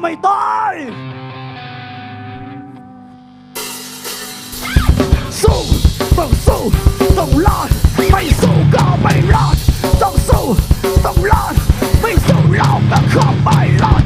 ไม่ตายสู้ต้องสู้ต้องรอดไม่สู้ก็ไม่รอดต้องสู้ต้องรอดไม่สู้เราก็คงไม่รอด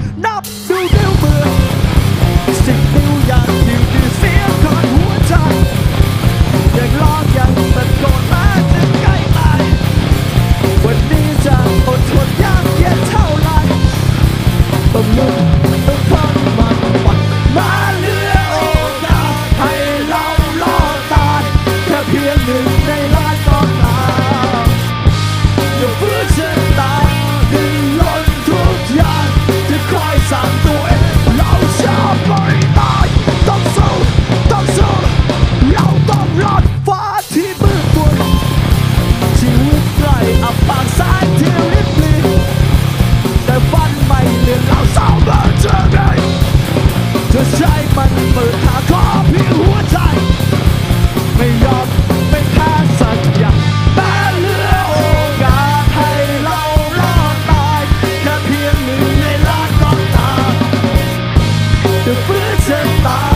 จะ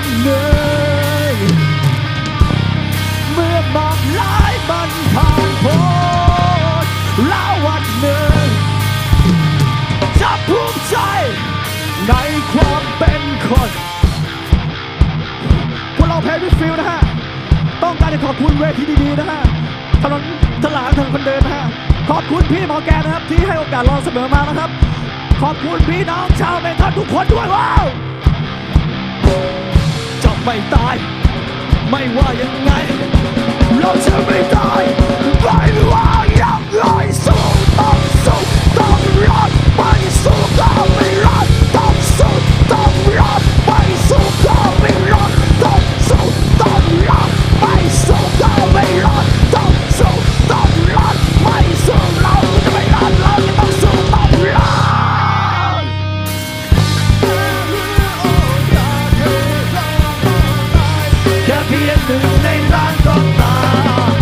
ันหนึ่งเมื่อมองหลายมันผ่านพ้นแล้ววันหนึ่งจะภูมิใจในความเป็นคนพวกเราเพลวิฟิลนะฮะ ต้องการจะขอบคุณเวทีดีๆนะฮะถนนถลางถนนคนเดินนะฮะ ขอบคุณพี่หมอแกนะครับ ที่ให้โอกาสเราเสมอมานะครับ ขอบคุณพี่น้องชาวเมทัลทุกคนด้วยว้าว ไม่ตาย ไม่ว่ายังไง เราจะไม่ตาย แค่เพียงหนึ่งในล้านก็ตาม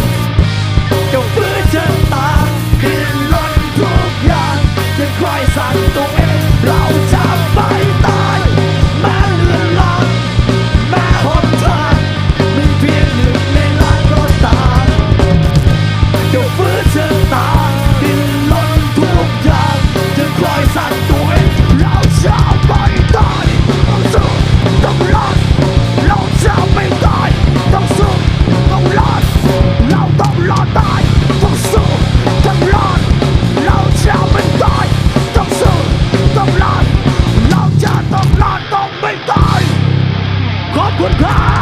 จงฟื้นชะตาดิ้นรนทุกอย่างจะคอยสั่งตัวเองเราจะไม่ตาย แม้เลือนลางแม้หนทางมีเพียงหนึ่งในล้านก็ตามจงฟื้นชะตาดิ้นรนทุกอย่างจะคอยสั่งตัวเองเราจะ ร